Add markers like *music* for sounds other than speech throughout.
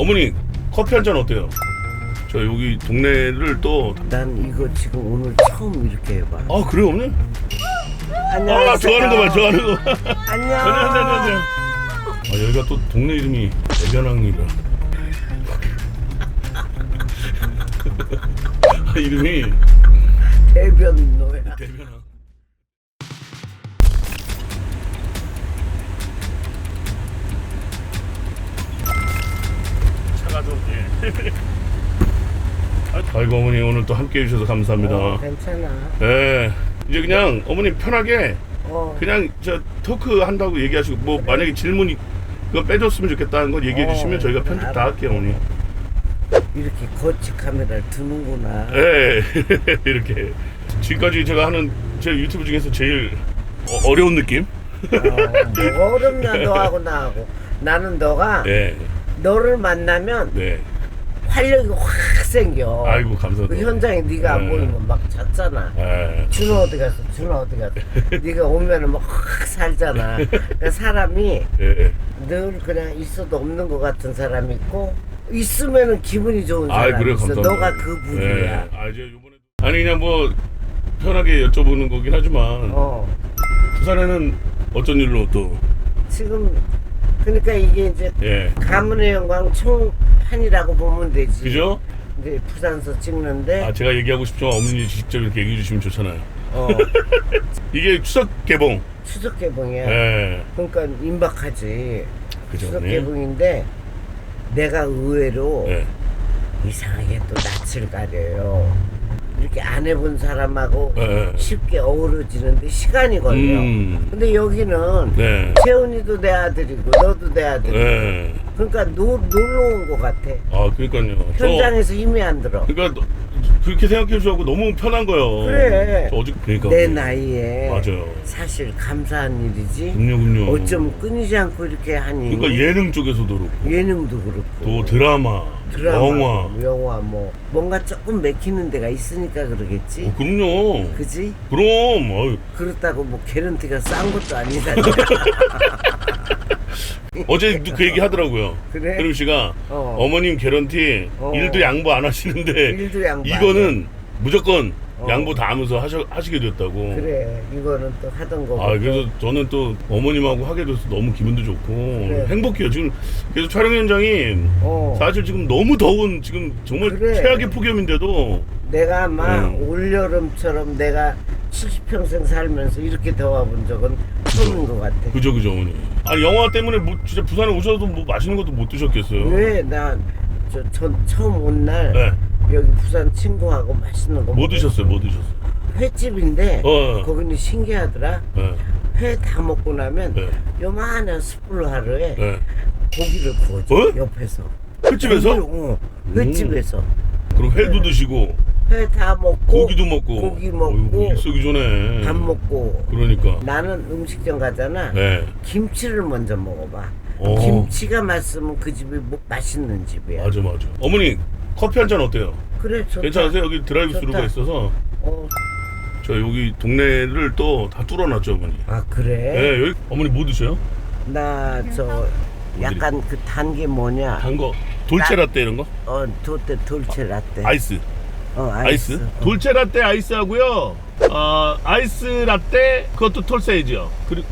어머니 커피 한 잔 어때요? 저 여기 동네를 또 난 이거 지금 오늘 처음 이렇게 해봐. 아 그래요 어머니? 안녕하세요. 아 좋아하는 거봐 좋아하는 거 안녕. 안녕하세요 안녕하세요 아 여기가 또 동네 이름이 대변항이라 *laughs* 아, 이름이 대변 아이고 어머니 오늘 또 함께 해주셔서 감사합니다 어, 괜찮아. 예 이제 그냥 어머니 편하게 어. 그냥 저 토크 한다고 얘기하시고 뭐 만약에 질문이 그거 빼줬으면 좋겠다는 건 얘기해 어, 주시면 저희가 편집 다 할게요 어머니 이렇게 거치 카메라를 드는구나. 예 *laughs* 이렇게 지금까지 제가 하는 제 유튜브 중에서 제일 어, 어려운 느낌 어, 뭐 어렵냐 너하고 나하고. 나는 너가 네, 너를 만나면 네. 활력이 확 생겨. 아이고 감사합니다 그 현장에 네가 안 네. 보이면 막 잤잖아. 예. 준호 어디 갔어? 준호 어디 갔어? *laughs* 네가 오면은 막확 살잖아. 그러니까 사람이 예, 예. 늘 그냥 있어도 없는 것 같은 사람이 있고 있으면은 기분이 좋은 사람이 그래 있어. 감사합니다 너가 그 분이야. 예. 아 이제 요번에 아니 그냥 뭐 편하게 여쭤보는 거긴 하지만 어. 부산에는 어쩐 일로 또 지금 그러니까 이게 이제 예. 가문의 영광 총판이라고 보면 되지. 그죠? 이제 부산서 찍는데 아 제가 얘기하고 싶지만 어머니 직접 이렇게 얘기해 주시면 좋잖아요 어, *laughs* 이게 추석 개봉 추석 개봉이야. 예. 그러니까 임박하지. 그죠 추석 네. 개봉인데 내가 의외로 예. 이상하게 또 낯을 가려요. 이렇게 안 해본 사람하고 예, 예. 쉽게 어우러지는데 시간이 걸려. 음. 근데 여기는 네. 채훈이도 내 아들이고 너도 내 아들이고 예. 그러니까 노, 놀러 온 것 같아. 아 그러니까요 저 현장에서 힘이 안 들어. 그러니까 너- 그렇게 생각해 주셔고 너무 편한 거예요 그래. 저 어제 그러니까 내 나이에 맞아요 사실 감사한 일이지. 그럼요 그럼요 어쩜 끊이지 않고 이렇게 하니. 그러니까 예능 쪽에서도 그렇고 예능도 그렇고. 또 드라마, 드라마, 영화 영화 뭐 뭔가 조금 맥히는 데가 있으니까 그러겠지. 어, 그럼요 그지? 그럼 어휴, 그렇다고 뭐 개런티가 싼 것도 아니다. *laughs* *laughs* 어제 그 얘기 하더라고요 그래? 혜림 씨가 어. 어. 머님 개런티 어. 일도 양보 안 하시는데 일도 양보 안 이거는 무조건 어. 양보 다 하면서 하셔, 하시게 됐다고 그래 이거는 또 하던 거고. 아 그래서 저는 또 어머님하고 하게 돼서 너무 기분도 좋고 행복해요 지금 그래서 촬영 현장이 어. 사실 지금 너무 더운 지금 정말 그래. 최악의 폭염인데도 내가 아마 음. 올여름처럼 내가 70평생 살면서 이렇게 더워본 적은 처음인 것 같아. 그죠 그죠 어머니 아니 영화 때문에 뭐 진짜 부산에 오셔도 뭐 맛있는 것도 못 드셨겠어요 왜 나 저, 전 처음 온 날 네. 여기 부산 친구하고 맛있는 거 뭐 먹었어. 드셨어요 뭐 드셨어요 횟집인데 어. 거기는 신기하더라. 네. 회 다 먹고 나면 네. 요만한 숯불 하루에 네. 고기를 구워줘 어? 옆에서. 횟집에서 어, 횟집에서 그럼 회도 드시고 회다 먹고 고기도 먹고 고기 먹고 어이구, 일석이 전에 밥 먹고 그러니까 나는 음식점 가잖아. 네 김치를 먼저 먹어봐. 어. 김치가 맛있으면 그 집이 뭐 맛있는 집이야. 맞아 맞아 어머니 커피 한 잔 어때요? 그래 좋다. 괜찮으세요? 여기 드라이브 스루가 좋다. 있어서 어. 저 여기 동네를 또 다 뚫어놨죠 어머니 아 그래? 네 여기 어머니 뭐 드셔요? 나 저 약간 그 단 게 뭐냐? 단거 돌체 라떼 이런 거? 어 도떼 돌체 라떼. 아이스 어 아이스? 아이스. 어. 돌체 라떼 아이스 하고요 어 아이스 라떼 그것도 톨 사이즈요 그리고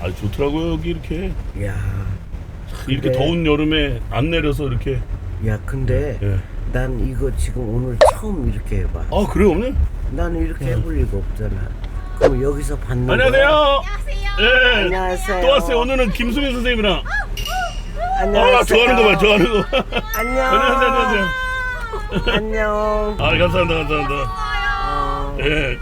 아 좋더라고요 여기 이렇게 야, 이렇게 그래? 더운 여름에 안 내려서 이렇게 야 근데 예. 난 이거 지금 오늘 처음 이렇게 해봐. 아 그래요 어머니? 나는 이렇게 해볼 리가 없잖아. 그럼 여기서 받는 거야? 안녕하세요 예. 안녕하세요. 또 왔어요 오늘은 김수민 선생님이랑 안녕하세요. 아 좋아하는 거 봐 좋아하는 거 안녕. 안녕하세요 안녕하세요 안녕. 아 감사합니다 감사합니다 어. 예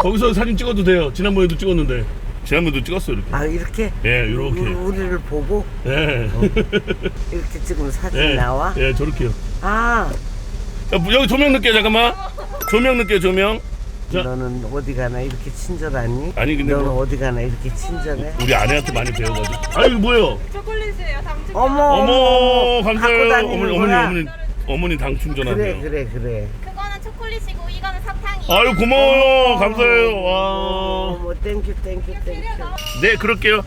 거기서 사진 찍어도 돼요 지난번에도 찍었는데 지난번에도 찍었어요 이렇게 아 이렇게? 예 이렇게 우리, 우리를 보고 예. 이렇게 찍으면 사진 예, 나와? 예 저렇게요 아 야, 뭐, 여기 조명 넣을게요 잠깐만 조명 넣을게요 조명 자 너는 어디 가나 이렇게 친절하니? 아니, 근데 너는 뭐- 어디 가나 이렇게 친절해? 우리 아내한테 많이 배워가지고 아 이거 뭐예요 초콜릿이에요. 당첨. 어머 어머 감사해요 어머니 어머니. 어머니 어머니 당 충전하세요. 그래 그래 그래. 그거는 초콜릿이고 이거는 사탕이에요. 아유 고마워요. 감사해요. 와. 어머 땡큐 땡큐 땡큐 네 그럴게요.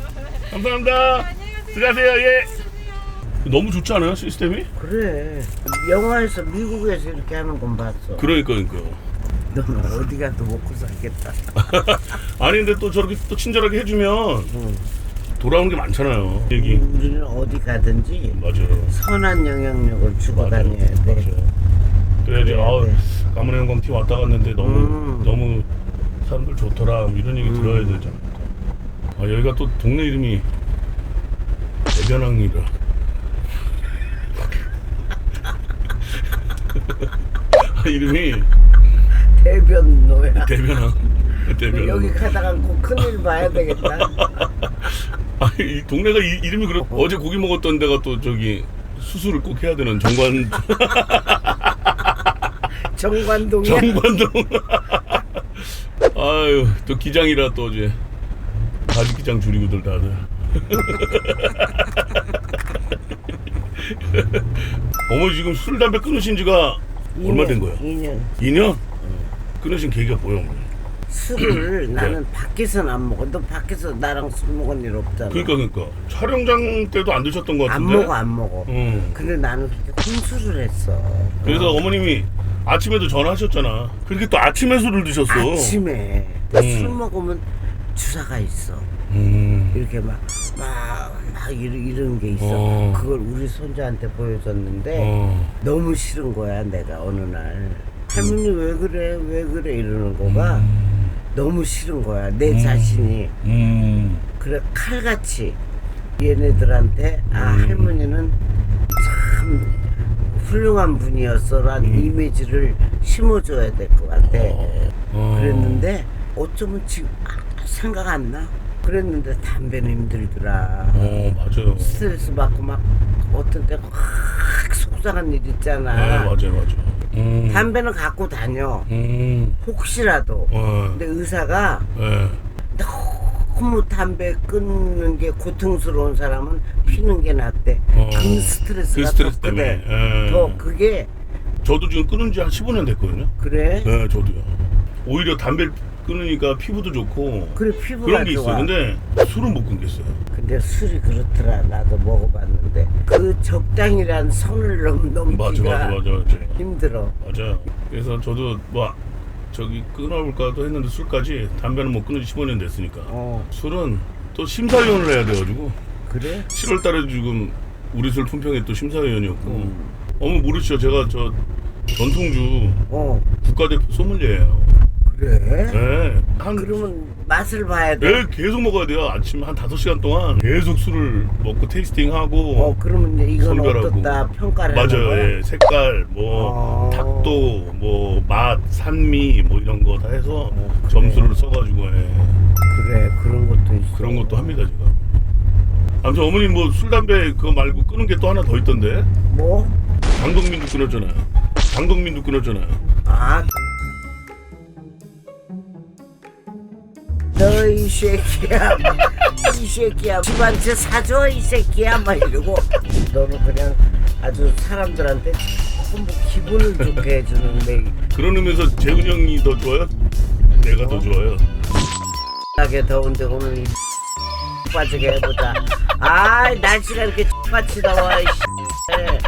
감사합니다. 수고하세요. 예. 너무 좋지 않아요 시스템이? 그래. 영화에서 미국에서 이렇게 하는 건 봤어. 그러니까 그러니까. 너는 어디 가도 먹고 살겠다. *laughs* 아니 근데 또 저렇게 또 친절하게 해주면 응. 돌아오는 게 많잖아요. 얘기 우리는 어디 가든지 맞아요. 선한 영향력을 주고 맞아요. 다녀야 돼 맞아요. 그래야지 그래야 아 돼. 가문의 영광티 왔다 갔는데 너무 음. 너무 사람들 좋더라 뭐 이런 얘기 음. 들어야 되잖아요. 아 여기가 또 동네 이름이 대변항이라. *laughs* 아, 이름이 대변 노야 대변항. 대변항. 여기 가다가 꼭 큰일 봐야 되겠다 아, *laughs* 이 동네가 이, 이름이 그렇. 어제 고기 먹었던 데가 또 저기 수술을 꼭 해야 되는 정관 *laughs* 정관동이야 정관동. *laughs* 아유 또 기장이라 또 이제 바지 기장 줄이고들 다들. *laughs* 어머 니 지금 술 담배 끊으신 지가 얼마 된 거야? 2년 2년? 끊으신 계기가 뭐야 어머니? 술을 나는 밖에서는 안 먹어 너 밖에서 나랑 술 먹은 일 없잖아 네. 그러니까 그러니까 촬영장 때도 안 드셨던 것 안 같은데. 먹어 안 먹어 응. 근데 나는 그렇게 혼술을 했어 그래서 어머님이 아침에도 전화하셨잖아. 그렇게 또 아침에 술을 드셨어. 아침에 음. 술 먹으면 주사가 있어 음. 이렇게 막, 막, 막 이런, 이런 게 있어. 어. 그걸 우리 손자한테 보여줬는데 어. 너무 싫은 거야, 내가 어느 날. 할머니 왜 그래, 왜 그래 이러는 거가 너무 싫은 거야, 내 음. 자신이. 음. 그래, 칼같이 얘네들한테, 아, 음. 할머니는 참 훌륭한 분이었어라는 음. 이미지를 심어줘야 될 것 같아. 어. 그랬는데 어쩌면 지금 아, 생각 안 나. 그랬는데 담배는 힘들더라. 어 맞아요. 스트레스 받고 막 어떤 때확 속상한 일네 있잖아. 맞아요 맞아요. 음. 담배는 갖고 다녀. 음. 혹시라도. 어. 근데 의사가 네. 너무 담배 끊는 게 고통스러운 사람은 피는 게 낫대. 어. 그 스트레스가 그 스트레스 더 때문에. 크대. 예. 더 그게 저도 지금 끊은 지 한 15년 됐거든요. 그래? 네, 저도요. 오히려 담배 끊으니까 피부도 좋고 그래 피부가 그런 게 좋아. 있어요. 근데 술은 못 끊겠어요. 근데 술이 그렇더라 나도 먹어봤는데 그 적당이란 선을 넘, 맞아 넘기가 맞아 맞아 맞아. 힘들어 맞아요. 그래서 저도 뭐 저기 끊어볼까도 했는데 술까지 담배는 못 끊은 지 15년 됐으니까 어 술은 또 심사위원을 해야 돼가지고 그래? 7월달에 지금 우리 술 품평회 또 심사위원이었고 음. 어머 모르시죠? 제가 저 전통주 어 국가대표 소믈리에예요. 그래? 네. 한 그러면 맛을 봐야 돼? 네, 계속 먹어야 돼요. 아침 한 5시간 동안 계속 술을 먹고 테이스팅하고 어 그러면 이제 이건 선별하고. 어떻다 평가를 하는 맞아요. 거야? 예. 색깔, 뭐 어. 탁도, 뭐 맛, 산미 뭐 이런 거 다 해서 어, 그래. 점수를 써가지고 예. 그래 그런 것도 있어 그런 것도 합니다 제가. 아무튼 어머님 뭐 술 담배 그거 말고 끊은 게또 하나 더 있던데 뭐? 강동민도 끊었잖아요. 강동민도 끊었잖아요. 아 이 새끼야 이 새끼야 집한테 사줘 이 새끼야 막 이러고 너는 그냥 아주 사람들한테 전부 기분을 좋게 해주는 내 그런 의미에서 재훈 형이 더 좋아요? 내가 더 좋아요. 나게 더운데 오늘 이 빠지게 해보자 아 날씨가 이렇게 X같이 더워 이 씨.